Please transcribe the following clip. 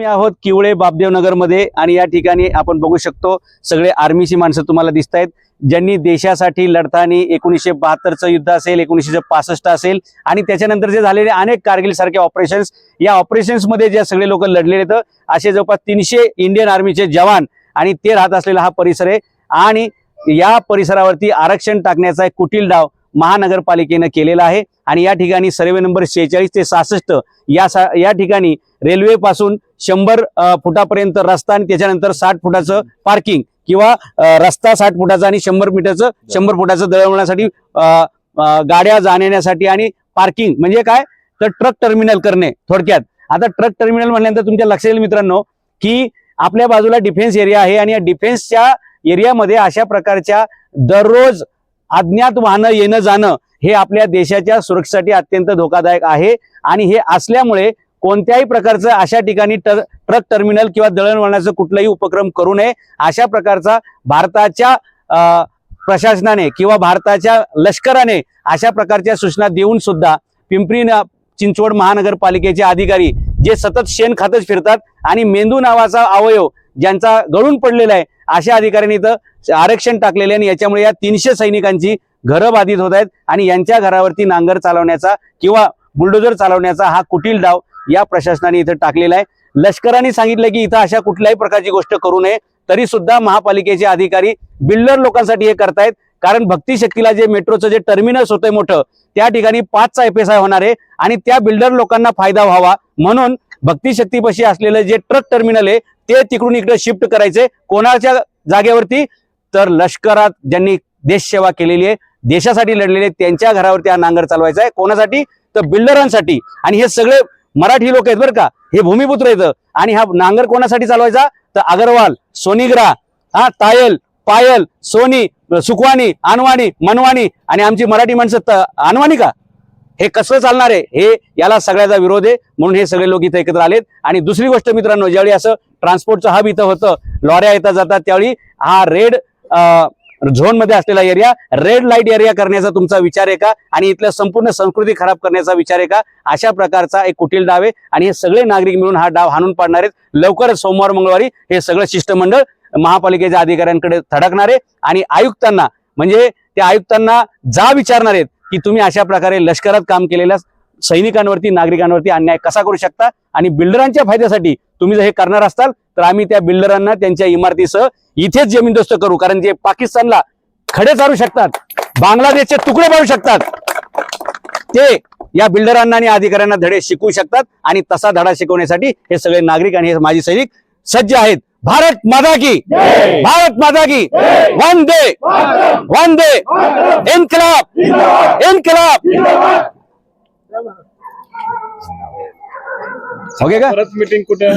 मी आहोत किवळे बापदेवनगरमध्ये आणि या ठिकाणी आपण बघू शकतो सगळे आर्मीची माणसं तुम्हाला दिसत आहेत ज्यांनी देशासाठी लढताना एकोणीसशे बहात्तरचं युद्ध असेल एकोणीसशे पासष्ट असेल आणि त्याच्यानंतर जे झालेले अनेक कारगिल सारखे ऑपरेशन्स या ऑपरेशन्समध्ये जे सगळे लोक लढलेले आहेत असे जवळपास तीनशे इंडियन आर्मीचे जवान आणि ते राहत असलेला हा परिसर आहे. आणि या परिसरावरती आरक्षण टाकण्याचा एक कुटील डाव महानगरपालिकेनं केलेला आहे. आणि या ठिकाणी सर्वे नंबर शेहेचाळीस ते सहासष्ट या सा या ठिकाणी रेल्वेपासून शंभर फुटापर्यंत रस्ता आणि त्याच्यानंतर साठ फुटाचं पार्किंग किंवा रस्ता साठ फुटाचा आणि शंभर मीटरचं शंभर फुटाचं दळवण्यासाठी गाड्या जाण्यासाठी आणि पार्किंग म्हणजे काय? तर ट्रक टर्मिनल करणे थोडक्यात. आता ट्रक टर्मिनल म्हणल्यानंतर तुमच्या लक्षात येईल मित्रांनो की आपल्या बाजूला डिफेन्स एरिया आहे आणि या डिफेन्सच्या एरियामध्ये अशा प्रकारच्या दररोज अज्ञात वाहनं येणं जाणं हे आपल्या देशाच्या सुरक्षेसाठी अत्यंत धोकादायक आहे. आणि हे असल्यामुळे कोणत्याही प्रकारचं अशा ठिकाणी टर- ट्रक टर्मिनल किंवा दळणवळणाचं कुठलाही उपक्रम करू नये. अशा प्रकारचा भारताच्या प्रशासनाने किंवा भारताच्या लष्कराने अशा प्रकारच्या सूचना देऊन सुद्धा पिंपरी चिंचवड महानगरपालिकेचे अधिकारी जे सतत शेण खातच फिरतात आणि मेंदू नावाचा अवयव ज्यांचा गळून पडलेला आहे अशा अधिकाऱ्यांनी इथं आरक्षण टाकलेले आणि याच्यामुळे या तीनशे सैनिकांची घरं बाधित होत आहेत आणि यांच्या घरावरती नांगर चालवण्याचा किंवा बुलडोजर चालवण्याचा हा कुटील डाव या प्रशासनाने इथं टाकलेला आहे. लष्कराने सांगितलं की इथं अशा कुठल्याही प्रकारची गोष्ट करू नये तरी सुद्धा महापालिकेचे अधिकारी बिल्डर लोकांसाठी हे करतायत. कारण भक्ती शक्तीला जे मेट्रोचं जे टर्मिनस होतंय मोठं त्या ठिकाणी पाचचा एफ एस आय होणार आहे आणि त्या बिल्डर लोकांना फायदा व्हावा. म्हणून भक्ती शक्तीपाशी असलेलं जे ट्रक टर्मिनल आहे ते तिकडून इकडे शिफ्ट करायचे कोणाच्या जागेवरती? तर लष्करात ज्यांनी देशसेवा केलेली आहे देशासाठी लढलेले त्यांच्या घरावरती हा नांगर चालवायचा आहे. कोणासाठी? तर बिल्डरांसाठी. आणि हे सगळे मराठी लोक आहेत बरं का. हे भूमिपुत्र आहेत. आणि हा नांगर कोणासाठी चालवायचा? तर अगरवाल सोनिग्रा हा तायल पायल सोनी सुखवाणी अनवाणी मनवाणी आणि आमची मराठी माणसं त- अनवाणी का? हे कसं चालणार आहे? हे याला सगळ्याचा विरोध आहे. म्हणून हे सगळे लोक इथं एकत्र आलेत. आणि दुसरी गोष्ट मित्रांनो ज्यावेळी असं ट्रान्सपोर्टचं हब इथं होतं लॉऱ्या येतात जातात त्यावेळी हा रेड झोनमध्ये असलेला एरिया रेड लाइट एरिया करण्याचा तुमचा विचार आहे का? आणि इथल्या संपूर्ण संस्कृती खराब करण्याचा विचार आहे का? अशा प्रकारचा एक कुटील डाव आहे. आणि हे सगळे नागरिक मिळून हा डाव हाणून पाडणार आहेत. लवकरच सोमवार मंगळवारी हे सगळं शिष्टमंडळ महापालिकेच्या अधिकाऱ्यांकडे थडकणार आहे आणि आयुक्तांना म्हणजे त्या आयुक्तांना जा विचारणार आहेत की तुम्ही अशा प्रकारे लष्करात काम केलेल्या सैनिकांवरती नागरिकांवरती अन्याय कसा करू शकता आणि बिल्डरांच्या फायद्यासाठी तुम्ही जर हे करणार असाल तर आम्ही त्या बिल्डरांना त्यांच्या इमारतीसह इथेच जमीनदोस्त करू. कारण जे पाकिस्तानला खडे चालू शकतात बांगलादेशचे तुकडे पाडू शकतात ते या बिल्डरांना आणि अधिकाऱ्यांना धडे शिकवू शकतात आणि तसा धडा शिकवण्यासाठी हे सगळे नागरिक आणि हे माजी सैनिक सज्ज है भारत माता की। भारत माता की। वंदे। वंदे। इनकलाब। इनकलाब। का परत मीटिंग कुठे?